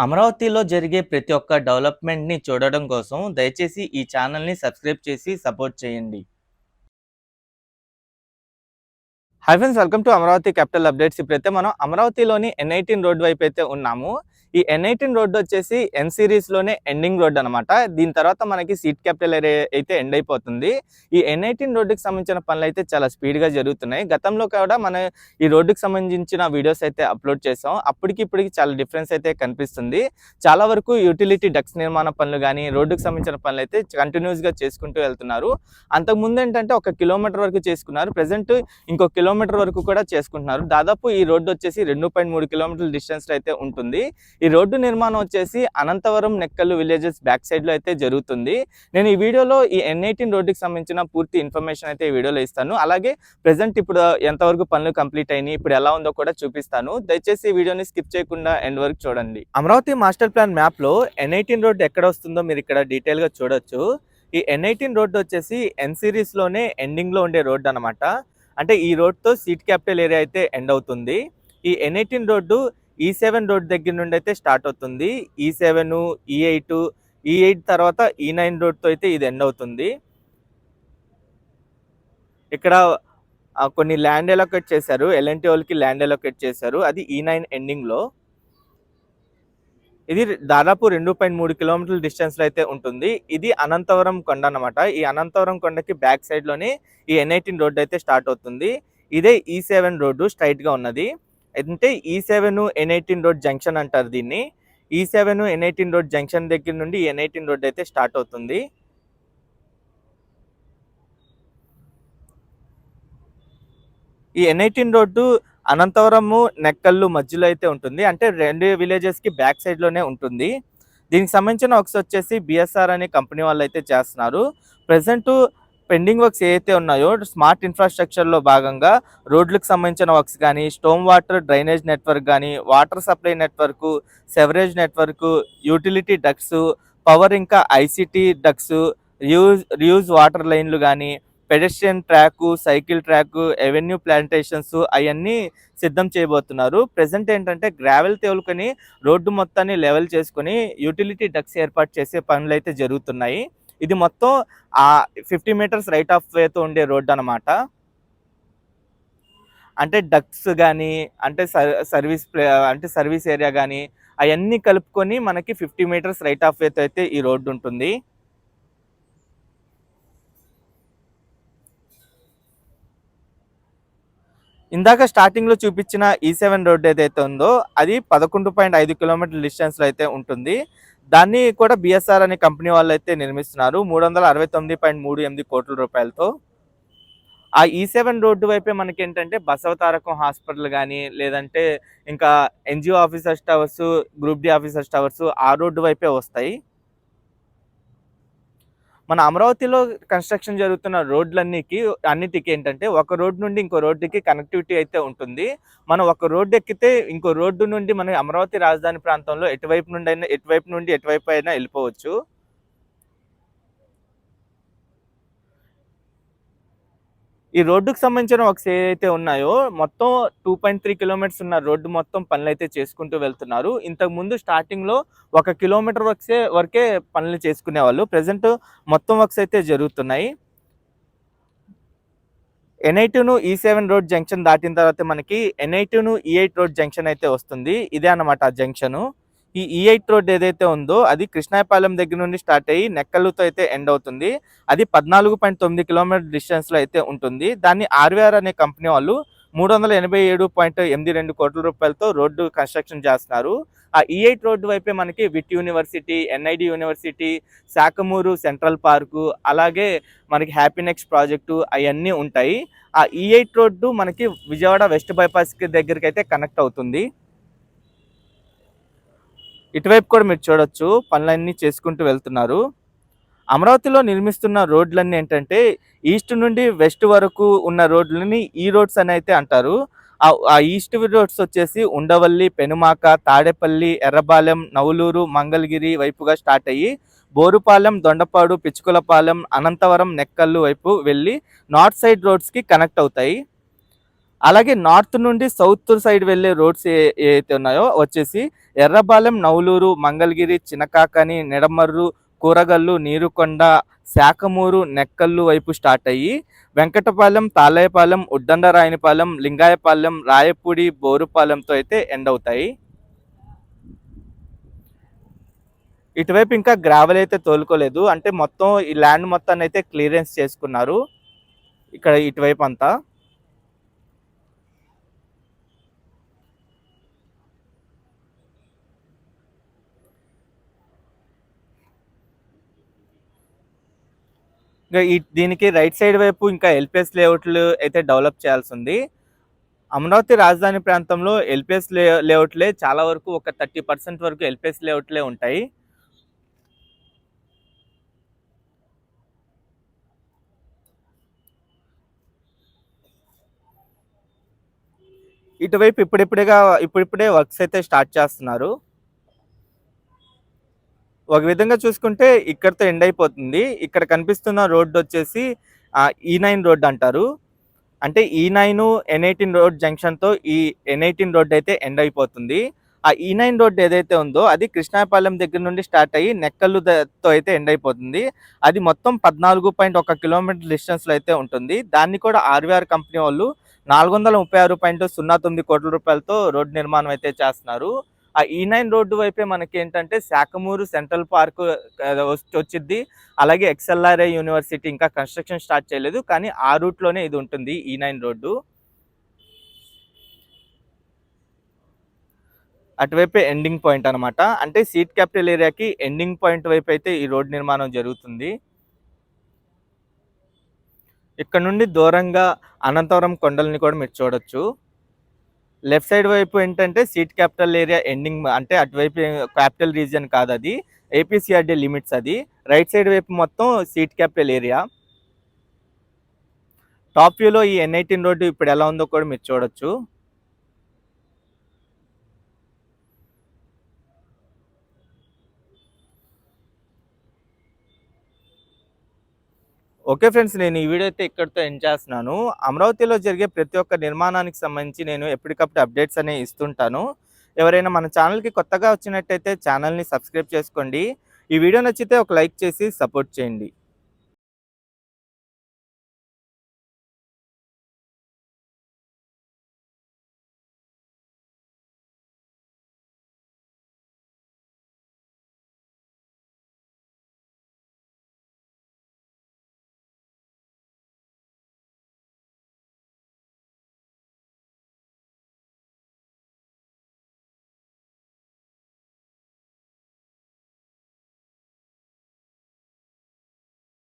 అమరావతిలో జరిగే ప్రతి ఒక్క డెవలప్మెంట్‌ని చూడడం కోసం దయచేసి ఈ ఛానల్‌ని సబ్స్క్రైబ్ చేసి సపోర్ట్ చేయండి. Hi friends welcome to Amaravati capital updates. ఇప్పుడైతే మనం అమరావతిలోని ఎన్18 రోడ్ వైపు అయితే ఉన్నాము. ఈ ఎన్ఐటీన్ రోడ్డు వచ్చేసి ఎన్ సిరీస్‌లోనే ఎండింగ్ రోడ్ అనమాట. దీని తర్వాత మనకి సీట్ క్యాపిటల్ అయితే ఎండ్ అయిపోతుంది. ఈ ఎన్18 రోడ్డుకి సంబంధించిన పనులైతే చాలా స్పీడ్‌గా జరుగుతున్నాయి. గతంలో కూడా మన ఈ రోడ్డుకి సంబంధించిన వీడియోస్ అయితే అప్లోడ్ చేసాం. అప్పటికి ఇప్పటికి చాలా డిఫరెన్స్ అయితే కనిపిస్తుంది. చాలా వరకు యూటిలిటీ డక్స్ నిర్మాణ పనులు కానీ రోడ్డుకి సంబంధించిన పనులైతే కంటిన్యూస్‌గా చేసుకుంటూ వెళ్తున్నారు. అంతకుముందు ఏంటంటే ఒక కిలోమీటర్ వరకు చేసుకున్నారు. ప్రజెంట్ ఇంకో కిలోమీటర్ వరకు కూడా చేసుకుంటున్నారు. దాదాపు ఈ రోడ్డు వచ్చేసి 2.3 కిలోమీటర్ల డిస్టెన్స్ అయితే ఉంటుంది. ఈ రోడ్డు నిర్మాణం వచ్చేసి అనంతవరం, నెక్కల్లు విలేజెస్ బ్యాక్ సైడ్‌లో అయితే జరుగుతుంది. నేను ఈ వీడియోలో ఈ ఎన్18 రోడ్డుకి సంబంధించిన పూర్తి ఇన్ఫర్మేషన్ అయితే ఈ వీడియోలో ఇస్తాను. అలాగే ప్రజెంట్ ఇప్పుడు ఎంతవరకు పనులు కంప్లీట్ అయినాయి, ఇప్పుడు ఎలా ఉందో కూడా చూపిస్తాను. దయచేసి ఈ వీడియోని స్కిప్ చేయకుండా ఎండ్ వరకు చూడండి. అమరావతి మాస్టర్ ప్లాన్ మ్యాప్‌లో ఎన్18 రోడ్ ఎక్కడ వస్తుందో మీరు ఇక్కడ డీటెయిల్‌గా చూడొచ్చు. ఈ ఎన్18 రోడ్డు వచ్చేసి ఎన్ సిరీస్‌లోనే ఎండింగ్‌లో ఉండే రోడ్ అనమాట. అంటే ఈ రోడ్‌తో సీట్ క్యాపిటల్ ఏరియా అయితే ఎండ్ అవుతుంది. ఈ ఎన్18 road E E seven road దగ్గర నుండి అయితే స్టార్ట్ అవుతుంది. ఈ7, ఈ8, ఈ8 తర్వాత e ఈ నైన్ రోడ్‌తో అయితే ఇది ఎండ్ అవుతుంది. ఇక్కడ కొన్ని ల్యాండ్ ఎలొకేట్ చేశారు. ఎల్ఎన్టీ వాళ్ళకి ల్యాండ్ ఎలొకేట్ చేశారు. అది ఈ నైన్ ఎండింగ్‌లో. ఇది దాదాపు 2.3 కిలోమీటర్ల డిస్టెన్స్‌లో అయితే ఉంటుంది. ఇది అనంతవరం కొండ అనమాట ఈ అనంతవరం కొండకి బ్యాక్ సైడ్‌లోనే ఈ ఎన్18 రోడ్ అయితే స్టార్ట్ అవుతుంది. ఇదే e ఈ సెవెన్ రోడ్డు స్ట్రైట్గా ఉన్నది. అంటే ఈ7 ఎన్18 రోడ్ జంక్షన్ అంటారు దీన్ని. ఈ7 ఎన్18 రోడ్ జంక్షన్ దగ్గర నుండి ఎన్18 రోడ్ అయితే స్టార్ట్ అవుతుంది. ఈ ఎన్18 రోడ్డు అనంతవరము, నెక్కల్లు మధ్యలో అయితే ఉంటుంది. అంటే రెండు విలేజెస్‌కి బ్యాక్ సైడ్‌లోనే ఉంటుంది. దీనికి సంబంధించిన ఒకసారి వచ్చేసి బీఎస్ఆర్ అనే కంపెనీ వాళ్ళైతే చేస్తున్నారు. ప్రెజెంట్ పెండింగ్ వర్క్స్ ఏవైతే ఉన్నాయో స్మార్ట్ ఇన్‌ఫ్రాస్ట్రక్చర్‌లో భాగంగా రోడ్లకు సంబంధించిన వర్క్స్ కానీ స్టోమ్ వాటర్ డ్రైనేజ్ నెట్వర్క్ కానీ water supply network sewerage network utility ducts power ఇంకా ICT ducts reuse reuse water లైన్‌లు కానీ pedestrian track, cycle track, avenue plantations అవన్నీ సిద్ధం చేయబోతున్నారు. ప్రెజెంట్ ఏంటంటే గ్రావెల్ తేలుకొని రోడ్డు మొత్తాన్ని లెవెల్ చేసుకొని యూటిలిటీ డక్స్ ఏర్పాటు చేసే పనులైతే జరుగుతున్నాయి. ఇది మొత్తం ఆ ఫిఫ్టీ మీటర్స్ రైట్ ఆఫ్ వేతో ఉండే రోడ్ అనమాట. అంటే డక్స్ కానీ అంటే సర్వీస్ ప్లే అంటే సర్వీస్ ఏరియా కానీ అవన్నీ కలుపుకొని మనకి 50 మీటర్స్ రైట్ ఆఫ్ వేతో అయితే ఈ రోడ్డు ఉంటుంది. ఇందాక స్టార్టింగ్‌లో చూపించిన e ఈ సెవెన్ రోడ్ ఏదైతే ఉందో అది 11.5 కిలోమీటర్ల డిస్టెన్స్‌లో అయితే ఉంటుంది. దాన్ని కూడా బీఎస్ఆర్ అనే కంపెనీ వాళ్ళైతే నిర్మిస్తున్నారు. 369.38 కోట్ల రూపాయలతో. ఆ e ఈ సెవెన్ రోడ్డు వైపే మనకి ఏంటంటే బసవతారకం హాస్పిటల్ కానీ లేదంటే ఇంకా NGO officers towers, group D officers towers ఆ రోడ్డు వైపే వస్తాయి. మన అమరావతిలో కన్‌స్ట్రక్షన్ జరుగుతున్న రోడ్లన్నికి అన్నిటికి ఏంటంటే ఒక రోడ్ నుండి ఇంకో రోడ్డుకి కనెక్టివిటీ అయితే ఉంటుంది. మనం ఒక రోడ్డు ఎక్కితే ఇంకో రోడ్డు నుండి మన అమరావతి రాజధాని ప్రాంతంలో ఎటువైపు నుండైనా ఎటువైపు నుండి ఎటువైపు అయినా వెళ్ళిపోవచ్చు ఈ రోడ్డుకు సంబంధించిన వర్క్స్ అయితే ఉన్నాయో మొత్తం 2.3 కిలోమీటర్స్ ఉన్న రోడ్డు మొత్తం పనులైతే చేసుకుంటూ వెళ్తున్నారు. ఇంతకు ముందు స్టార్టింగ్‌లో ఒక కిలోమీటర్ వరకే వరకే పనులు చేసుకునేవాళ్ళు. ప్రజెంట్ మొత్తం వర్క్స్ అయితే జరుగుతున్నాయి. ఎన్18, ఈ7 రోడ్ జంక్షన్ దాటిన తర్వాత మనకి ఎన్18, ఈ8 రోడ్ జంక్షన్ అయితే వస్తుంది. ఇదే అన్నమాట ఆ జంక్షను. ఈ e ఈ8 రోడ్ ఏదైతే ఉందో అది కృష్ణాయపాలెం దగ్గర నుండి స్టార్ట్ అయ్యి నెక్కలుతో అయితే ఎండ్ అవుతుంది. అది పద్నాలుగు పాయింట్ తొమ్మిది కిలోమీటర్ డిస్టెన్స్‌లో అయితే ఉంటుంది. దాన్ని ఆర్‌వీఆర్ అనే కంపెనీ వాళ్ళు 387.82 కోట్ల రూపాయలతో రోడ్డు కన్‌స్ట్రక్షన్ చేస్తున్నారు. ఆ e ఈఐట్ రోడ్డు వైపే మనకి VIT university, NID university, Sakhamuru central park, అలాగే మనకి హ్యాపీనెక్స్ ప్రాజెక్టు అవన్నీ ఉంటాయి. ఆ e ఈ8 రోడ్డు మనకి విజయవాడ వెస్ట్ బైపాస్‌కి దగ్గరికి అయితే కనెక్ట్ అవుతుంది. ఇటువైపు కూడా మీరు చూడొచ్చు పనులన్నీ చేసుకుంటూ వెళ్తున్నారు. అమరావతిలో నిర్మిస్తున్న రోడ్లన్నీ ఏంటంటే ఈస్ట్ నుండి వెస్ట్ వరకు ఉన్న రోడ్లని ఈ రోడ్స్ అని అయితే అంటారు. ఆ ఈస్ట్ రోడ్స్ వచ్చేసి ఉండవల్లి, పెనుమాక, తాడేపల్లి, ఎర్రబాలెం, నవులూరు, మంగళగిరి వైపుగా స్టార్ట్ అయ్యి బోరుపాలెం, దొండపాడు, పిచ్చుకులపాలెం అనంతవరం, నెక్కల్లు వైపు వెళ్ళి నార్త్ సైడ్ రోడ్స్‌కి కనెక్ట్ అవుతాయి. అలాగే నార్త్ నుండి సౌత్ సైడ్ వెళ్ళే రోడ్స్ ఏ- ఏవైతే ఉన్నాయో వచ్చేసి ఎర్రబాలెం నవలూరు మంగళగిరి చినకాకని నిడమర్రు కూరగల్లు నీరుకొండ శాఖమూరు నెక్కల్లు వైపు స్టార్ట్ అయ్యి వెంకటపాలెం తాళయపాలెం ఉడ్డండరాయనిపాలెం లింగాయపాలెం రాయపూడి బోరుపాలెంతో అయితే ఎండ్ అవుతాయి. ఇటువైపు ఇంకా గ్రావెల్ అయితే తోలుకోలేదు. అంటే మొత్తం ఈ ల్యాండ్ మొత్తాన్ని అయితే క్లియరెన్స్ చేసుకున్నారు. ఇక్కడ ఇటువైపు అంతా. దీనికి రైట్ సైడ్ వైపు ఇంకా ఎల్పిఎస్ లేఅవుట్లు అయితే డెవలప్ చేయాల్సి ఉంది. అమరావతి రాజధాని ప్రాంతంలో ఎల్పిఎస్ లే లేఅవుట్లే చాలా వరకు ఒక థర్టీ పర్సెంట్ వరకు ఎల్పిఎస్ లేఅవుట్లే ఉంటాయి. ఇటువైపు ఇప్పుడిప్పుడేగా ఇప్పుడిప్పుడే వర్క్స్ అయితే స్టార్ట్ చేస్తున్నారు. ఒక విధంగా చూసుకుంటే ఇక్కడతో ఎండ్ అయిపోతుంది. ఇక్కడ కనిపిస్తున్న రోడ్డు వచ్చేసి ఈ నైన్ రోడ్ అంటారు. అంటే e E nine N eighteen road జంక్షన్తో ఈ ఎన్ ఎయిటీన్ రోడ్ అయితే ఎండ్ అయిపోతుంది. ఆ ఈ నైన్ రోడ్ ఏదైతే ఉందో అది కృష్ణాపాలెం దగ్గర నుండి స్టార్ట్ అయ్యి నెక్కల్లుతో అయితే ఎండ్ అయిపోతుంది. అది మొత్తం పద్నాలుగు పాయింట్ ఒక కిలోమీటర్ డిస్టెన్స్లో అయితే ఉంటుంది. దాన్ని కూడా ఆర్వీఆర్ కంపెనీ వాళ్ళు నాలుగు వందల ముప్పై ఆరు పాయింట్ సున్నా తొమ్మిది కోట్ల రూపాయలతో రోడ్డు నిర్మాణం అయితే చేస్తున్నారు. ఆ e ఈ నైన్ రోడ్డు వైపే మనకి ఏంటంటే శాఖమూరు సెంట్రల్ పార్క్ వచ్చింది అలాగే ఎక్స్ఎల్ఆర్ఐ యూనివర్సిటీ ఇంకా కన్స్ట్రక్షన్ స్టార్ట్ చేయలేదు కానీ ఆ రూట్లోనే ఇది ఉంటుంది e ఈ నైన్ రోడ్డు. అటువైపే ఎండింగ్ పాయింట్ అనమాట అంటే సీట్ క్యాపిటల్ ఏరియాకి ఎండింగ్ పాయింట్ వైపు అయితే ఈ రోడ్ నిర్మాణం జరుగుతుంది. ఇక్కడ నుండి దూరంగా అనంతవరం కొండల్ని కూడా మీరు చూడొచ్చు. లెఫ్ట్ సైడ్ వైపు ఏంటంటే సీట్ క్యాపిటల్ ఏరియా ఎండింగ్ అంటే అటువైపు క్యాపిటల్ రీజియన్ కాదు అది ఏపీసీఆర్డీ లిమిట్స్ అది. రైట్ సైడ్ వైపు మొత్తం సీట్ క్యాపిటల్ ఏరియా. టాప్ వ్యూలో ఈ ఎన్ ఎయిటీన్ రోడ్డు ఇప్పుడు ఎలా ఉందో కూడా మీరు చూడొచ్చు. ఓకే ఫ్రెండ్స్ నేను ఈ వీడియో అయితే ఇక్కడితో ఎండ్ చేస్తున్నాను. అమరావతిలో జరిగే ప్రతి ఒక్క నిర్మాణానికి సంబంధించి నేను ఎప్పటికప్పుడు అప్డేట్స్ అనేవి ఇస్తుంటాను. ఎవరైనా మన ఛానల్కి కొత్తగా వచ్చినట్టయితే ఛానల్ని సబ్స్క్రైబ్ చేసుకోండి. ఈ వీడియో నచ్చితే ఒక లైక్ చేసి సపోర్ట్ చేయండి.